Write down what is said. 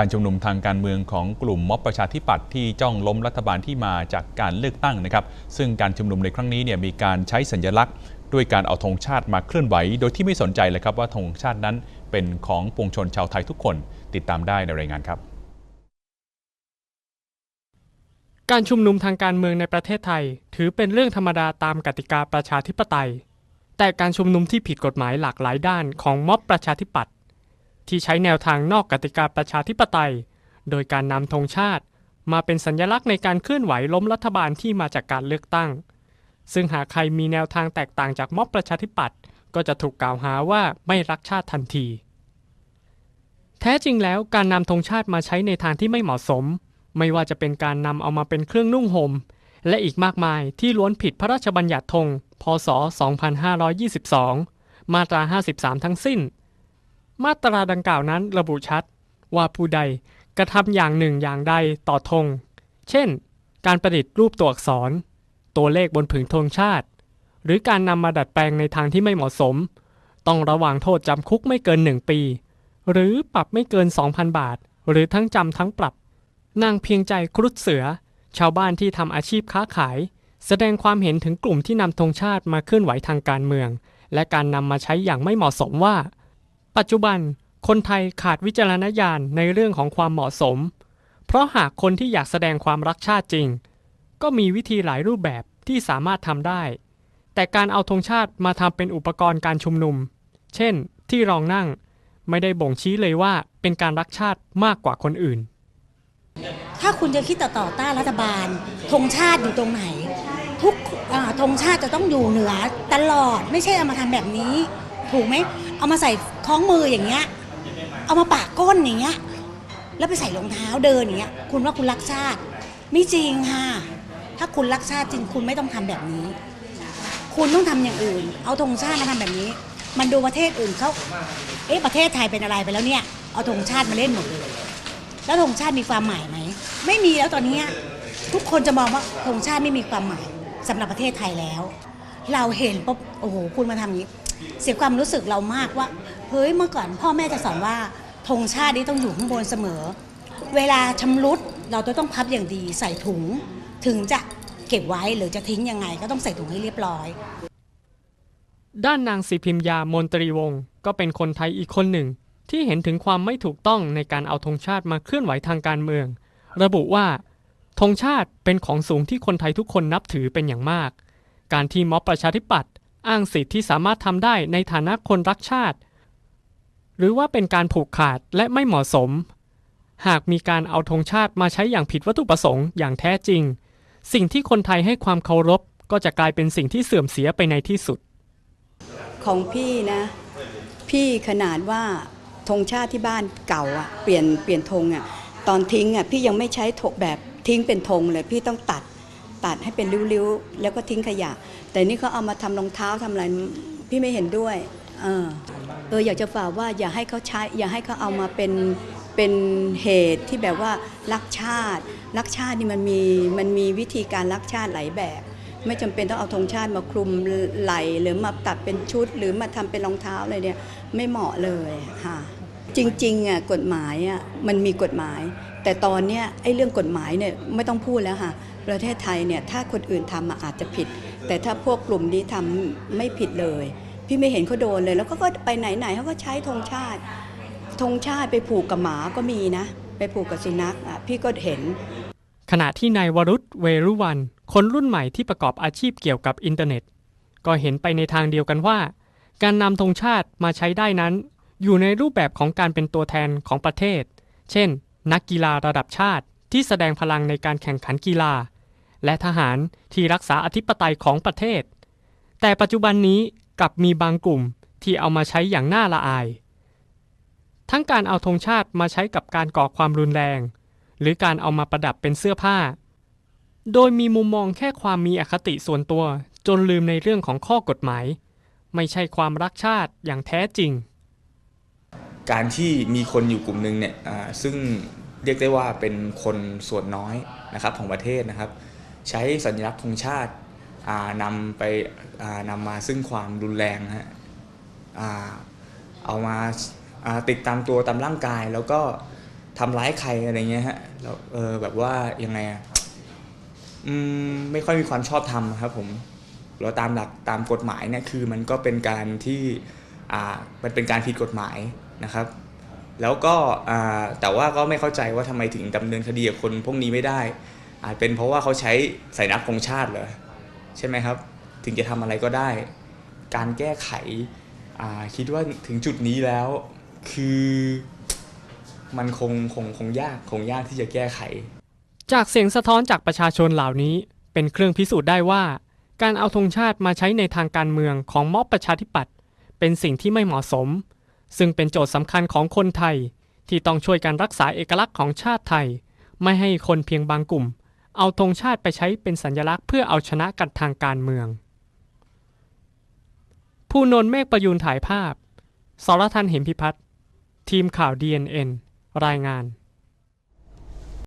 การชุมนุมทางการเมืองของกลุ่มม็อบประชาธิปัตย์ที่จ้องล้มรัฐบาลที่มาจากการเลือกตั้งนะครับ ซึ่งการชุมนุมในครั้งนี้เนี่ยมีการใช้สัญลักษณ์ ด้วยการเอาธงชาติมาเคลื่อนไหว โดยที่ไม่สนใจเลยครับว่าธงชาตินั้นเป็นของปวงชนชาวไทยทุกคน ติดตามได้ในรายงานครับ การชุมนุมทางการเมืองในประเทศไทย ถือเป็นเรื่องธรรมดาตามกติกาประชาธิปไตย แต่การชุมนุมที่ผิดกฎหมายหลากหลายด้านของม็อบประชาธิปัตย์ ที่ใช้แนวทางนอกกติกาประชาธิปไตย โดยการนำธงชาติ มาเป็นสัญลักษณ์ในการเคลื่อนไหวล้มรัฐบาลที่มาจากการเลือกตั้ง ซึ่งหากใครมีแนวทางแตกต่างจากม็อบประชาธิปัตย์ก็จะถูกกล่าวหาว่าไม่รักชาติทันที แท้จริงแล้วการนำธงชาติมาใช้ในทางที่ไม่เหมาะสม ไม่ว่าจะเป็นการนำเอามาเป็นเครื่องนุ่งห่มและอีกมากมายที่ล้วนผิดพระราชบัญญัติธง พศ 2522 มาตรา 53 ทั้งสิ้น มาตราดังกล่าวนั้นระบุชัด ว่าผู้ใดกระทำอย่างหนึ่งอย่างใดต่อธง เช่น การประดิษฐ์รูปตัวอักษร ตัวเลขบนผืนธงชาติ หรือการนำมาดัดแปลงในทางที่ไม่เหมาะสม ต้องระวังโทษจำคุกไม่เกิน 1 ปี หรือปรับไม่เกิน 2,000 บาท หรือทั้งจำทั้งปรับ นางเพียงใจครุฑเสือ ชาวบ้านที่ทำอาชีพค้าขาย แสดงความเห็นถึงกลุ่มที่นำธงชาติมาเคลื่อนไหวทางการเมือง และการนำมาใช้อย่างไม่เหมาะสมว่า ปัจจุบันคนไทยขาดวิจารณญาณในเรื่องของความเหมาะสม เพราะหากคนที่อยากแสดงความรักชาติจริง ก็มีวิธีหลายรูปแบบที่สามารถทำได้ แต่การเอาธงชาติมาทำเป็นอุปกรณ์การชุมนุม เช่น ที่รองนั่งไม่ได้บ่งชี้เลยว่าเป็นการรักชาติมากกว่าคนอื่น ถ้าคุณจะคิดต่อต่อต้านรัฐบาลธงชาติอยู่ตรงไหน ทุกธงชาติจะต้องอยู่เหนือตลอดไม่ใช่เอามาทำแบบนี้ ถูกไหมเอามาใส่ท้องมืออย่างเงี้ย เอามาปากก้นอย่างเงี้ย แล้วไปใส่รองเท้าเดินอย่างเงี้ย คุณว่าคุณรักชาติ ไม่จริงค่ะ ถ้าคุณรักชาติจริงคุณไม่ต้องทำแบบนี้ คุณต้องทำอย่างอื่น เอาธงชาติมาทำแบบนี้ มันดูประเทศอื่นเขาเอ๊ะประเทศไทยเป็นอะไรไปแล้วเนี่ย เอาธงชาติมาเล่นหมดเลยแล้วธงชาติมีความหมายไหม ไม่มีแล้วตอนนี้ทุกคนจะมองว่าธงชาติไม่มีความหมายสำหรับประเทศไทยแล้ว เราเห็นปุ๊บโอ้โหคุณมาทำอย่างนี้ เสียความรู้สึกเรามากว่าเฮ้ยเมื่อก่อนพ่อแม่จะสอนว่าธงชาตินี่ต้องอยู่ข้างบนเสมอ เวลาชำรุดเราต้องพับอย่างดีใส่ถุง ถึงจะเก็บไว้หรือจะทิ้งยังไง ก็ต้องใส่ถุงให้เรียบร้อย ด้านนางสีพิมยามนตรีวงศ์ก็เป็นคนไทยอีกคนหนึ่ง ที่เห็นถึงความไม่ถูกต้องในการเอาธงชาติมาเคลื่อนไหวทางการเมือง ระบุว่าธงชาติเป็นของสูงที่คนไทยทุกคนนับถือเป็นอย่างมาก การที่ม็อบประชาธิปัตย์ อ้างสิทธิ์ที่สามารถทำได้ในฐานะคนรักชาติ หรือว่าเป็นการผูกขาดและไม่เหมาะสม หากมีการเอาธงชาติมาใช้อย่างผิดวัตถุประสงค์อย่างแท้จริง สิ่งที่คนไทยให้ความเคารพก็จะกลายเป็นสิ่งที่เสื่อมเสียไปในที่สุด ของพี่นะ พี่ขนาดว่าธงชาติที่บ้านเก่าอะเปลี่ยนเปลี่ยนธงอะตอนทิ้งอะพี่ยังไม่ใช้ถกแบบทิ้งเป็นธงเลยพี่ต้องตัด ตัดให้เป็นริ้วๆ แล้วก็ทิ้งขยะ แต่นี่เขาเอามาทำรองเท้าทำอะไรพี่ไม่เห็นด้วย เออเอออยากจะฝากว่าอย่าให้เขาใช้ อย่าให้เขาเอามาเป็นเป็นเหตุที่แบบว่ารักชาติ รักชาตินี่มันมีมันมีวิธีการรักชาติหลายแบบ ไม่จำเป็นต้องเอาธงชาติมาคลุมไหลหรือมาตัดเป็นชุด หรือมาทำเป็นรองเท้าอะไรเนี่ยไม่เหมาะเลยค่ะ จริงๆอะกฎหมายอะมันมีกฎหมาย แต่ตอนเนี้ยไอ้เรื่องกฎหมายเนี่ยไม่ต้องพูดแล้วค่ะประเทศไทยเนี่ยถ้าคนอื่นทำอาจจะผิด แต่ถ้าพวกกลุ่มนี้ทำไม่ผิดเลย พี่ไม่เห็นเขาโดนเลย แล้วก็ก็ไปไหนๆเขาก็ใช้ธงชาติธงชาติไปผูกกับหมาก็มีนะ ไปผูกกับสุนัขอะพี่ก็เห็น ขณะที่นายวรุษเวรุวัน คนรุ่นใหม่ที่ประกอบอาชีพเกี่ยวกับอินเทอร์เน็ต ก็เห็นไปในทางเดียวกันว่า การนำธงชาติมาใช้ได้นั้น อยู่ในรูปแบบของการเป็นตัวแทนของประเทศ เช่น นักกีฬาระดับชาติที่แสดงพลังในการแข่งขันกีฬา และทหารที่รักษาอธิปไตยของประเทศ แต่ปัจจุบันนี้กลับมีบางกลุ่มที่เอามาใช้อย่างน่าละอาย ทั้งการเอาธงชาติมาใช้กับการก่อความรุนแรง หรือการเอามาประดับเป็นเสื้อผ้า โดยมีมุมมองแค่ความมีอคติส่วนตัวจนลืมในเรื่องของข้อกฎหมาย ไม่ใช่ความรักชาติอย่างแท้จริง การที่มีคนอยู่กลุ่มหนึ่งเนี่ยซึ่งเรียกได้ว่าเป็นคนส่วนน้อยนะครับของประเทศนะครับ ใช้สัญลักษณ์ธงชาตินำไปนำมาซึ่งความรุนแรงฮะเอามาอาติดตามตัวตามร่างกายแล้วก็ทำร้ายใครอะไรเงี้ยฮะแล้วเออแบบว่ายังไงอะอืมไม่ค่อยมีความชอบธรรมครับผมแล้วตามหลักตามกฎหมายเนี่ยคือมันก็เป็นการที่อ่ามันเป็นการผิดกฎหมาย นะครับ แล้วก็แต่ว่าก็ไม่เข้าใจว่าทำไมถึงดำเนินคดีกับคนพวกนี้ไม่ได้ อาจเป็นเพราะว่าเขาใช้สัญลักของชาติเหรอใช่ไหมครับ ถึงจะทำอะไรก็ได้ การแก้ไขคิดว่าถึงจุดนี้แล้ว คือมันคงคงคงยากคงยากที่จะแก้ไข จากเสียงสะท้อนจากประชาชนเหล่านี้ เป็นเครื่องพิสูจน์ได้ว่า การเอาธงชาติมาใช้ในทางการเมืองของม็อบประชาธิปัตย์เป็นสิ่งที่ไม่เหมาะสม ซึ่งเป็นโจทย์สำคัญของคนไทย ที่ต้องช่วยกันรักษาเอกลักษณ์ของชาติไทย ไม่ให้คนเพียงบางกลุ่ม เอาธงชาติไปใช้เป็นสัญลักษณ์เพื่อเอาชนะกันทางการเมือง ผู้นนท์เมฆประยูนถ่ายภาพ สรทันเห็นพิพัฒน์ทีมข่าว DNN รายงาน